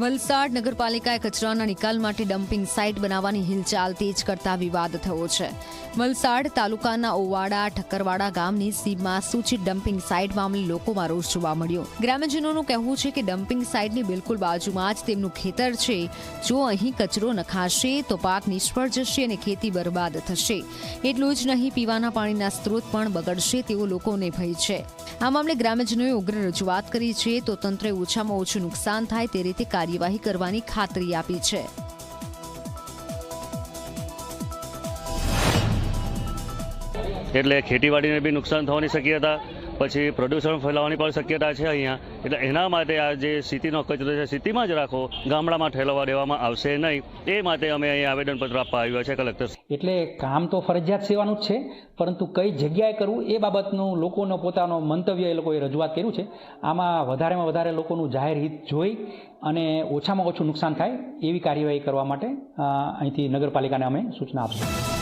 વલસાડ નગરપાલિકાએ કચરાના નિકાલ માટે ડમ્પિંગ સાઇટ બનાવવાની હિલચાલ તેજ કરતા વિવાદ થયો છે. વલસાડ તાલુકાના ઓવાડા ઠક્કરવાડા ગામની સીમમાં સૂચિત ડમ્પિંગ સાઇટ મામલે લોકોમાં રોષ જોવા મળ્યો. ગ્રામ્યજનોનું કહેવું છે કે ડમ્પિંગ સાઇટની બિલકુલ બાજુમાં જ તેમનું ખેતર છે. જો અહીં કચરો નખાશે તો પાક નિષ્ફળ જશે અને ખેતી બરબાદ થશે. એટલું જ નહીં, પીવાના પાણીના સ્ત્રોત પણ બગડશે તેવો લોકોને ભય છે. આ મામલે ગ્રામ્યજનોએ ઉગ્ર રજૂઆત કરી છે. તો તંત્રે ઓછામાં ઓછું નુકસાન થાય તે રીતે કાર્યવાહી કરવાની ખાતરી આપી છે. એટલે ખેતીવાડીને બી નુકસાન થવાની શક્યતા પછી પ્રદૂષણ ફેલાવાની પણ શક્યતા છે અહીંયા. એટલે એના માટે આ જે સિટીનો કચરો છે, સિટીમાં જ રાખો. ગામડામાં ઠેલવા દેવામાં આવશે નહીં. એ માટે અમે અહીંયા આવેદનપત્ર આપવા આવ્યા છે, કલેક્ટર એટલે કામ તો ફરજિયાત સેવાનું જ છે, પરંતુ કઈ જગ્યાએ કરવું એ બાબતનું લોકોનો પોતાનો મંતવ્ય એ લોકોએ રજૂઆત કર્યું છે. આમાં વધારેમાં વધારે લોકોનું જાહેર હિત જોઈ અને ઓછામાં ઓછું નુકસાન થાય એવી કાર્યવાહી કરવા માટે અહીંથી નગરપાલિકાને અમે સૂચના આપશું.